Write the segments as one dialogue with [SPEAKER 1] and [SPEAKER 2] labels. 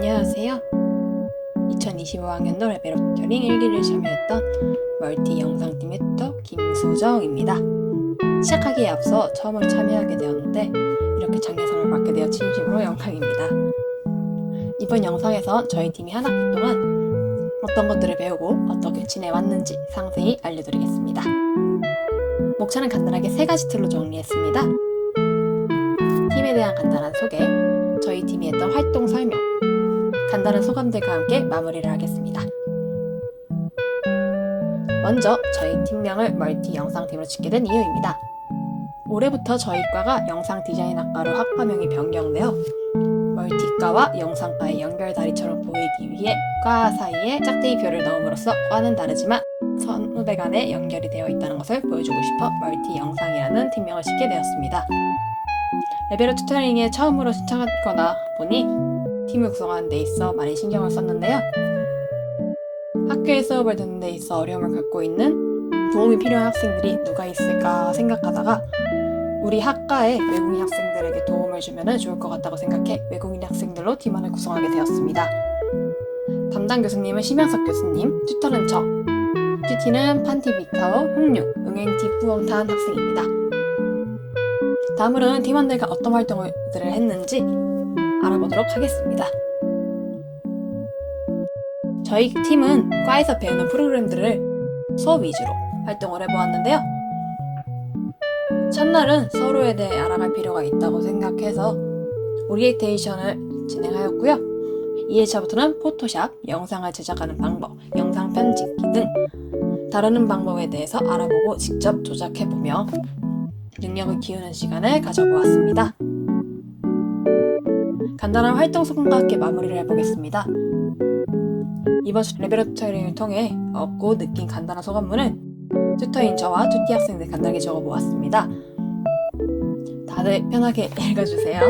[SPEAKER 1] 안녕하세요. 2025학년도 레벨업 튜터링 1기를 참여했던 멀티 영상팀의 튜터 김수정입니다. 시작하기에 앞서 처음으로 참여하게 되었는데 이렇게 장려상을 받게 되어 진심으로 영광입니다. 이번 영상에서 저희 팀이 한 학기 동안 어떤 것들을 배우고 어떻게 지내왔는지 상세히 알려드리겠습니다. 목차는 간단하게 세 가지 틀로 정리했습니다. 팀에 대한 간단한 소개, 저희 팀이 했던 활동 설명, 간단한 소감들과 함께 마무리를 하겠습니다. 먼저 저희 팀명을 멀티 영상팀으로 짓게 된 이유입니다. 올해부터 저희 과가 영상 디자인학과로 학과명이 변경되어 멀티과와 영상과의 연결다리처럼 보이기 위해 과 사이에 짝대기표를 넣음으로써 과는 다르지만 선후배 간에 연결이 되어 있다는 것을 보여주고 싶어 멀티 영상이라는 팀명을 짓게 되었습니다. 레벨업 튜터링에 처음으로 신청하거나 보니 팀을 구성하는 데 있어 많이 신경을 썼는데요. 학교의 수업을 듣는 데 있어 어려움을 겪고 있는 도움이 필요한 학생들이 누가 있을까 생각하다가 우리 학과의 외국인 학생들에게 도움을 주면 좋을 것 같다고 생각해 외국인 학생들로 팀원을 구성하게 되었습니다. 담당 교수님은 심영석 교수님, 튜터는 저, 튜티는 판티 비타오, 홍육, 응행티 뿌엉탄 학생입니다. 다음으로는 팀원들과 어떤 활동들을 했는지 알아보도록 하겠습니다. 저희 팀은 과에서 배우는 프로그램들을 수업 위주로 활동을 해보았는데요. 첫날은 서로에 대해 알아갈 필요가 있다고 생각해서 오리엔테이션을 진행하였고요. 2회차부터는 포토샵, 영상을 제작하는 방법, 영상 편집기 등 다루는 방법에 대해서 알아보고 직접 조작해보며 능력을 키우는 시간을 가져보았습니다. 간단한 활동 소감과 함께 마무리를 해보겠습니다. 이번 레벨업 튜터링을 통해 얻고 느낀 간단한 소감문은 튜터인 저와 튜티 학생들 간단하게 적어보았습니다. 다들 편하게 읽어주세요.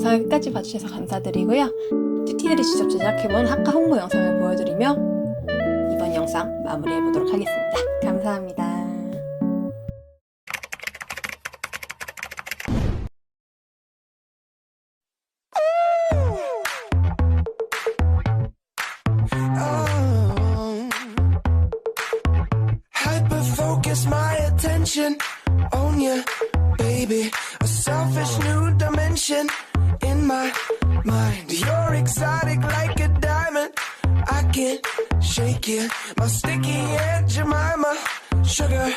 [SPEAKER 1] 영상을 끝까지 봐주셔서 감사드리고요. 튜티들이 직접 제작해본 학과 홍보 영상을 보여드리며 이번 영상 마무리해보도록 하겠습니다. 감사합니다.
[SPEAKER 2] Hyper focus my attention on you, baby. A selfish new dimension in my mind. You're exotic like a diamond. I can't shake you. My sticky Aunt Jemima, sugar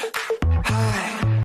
[SPEAKER 2] high.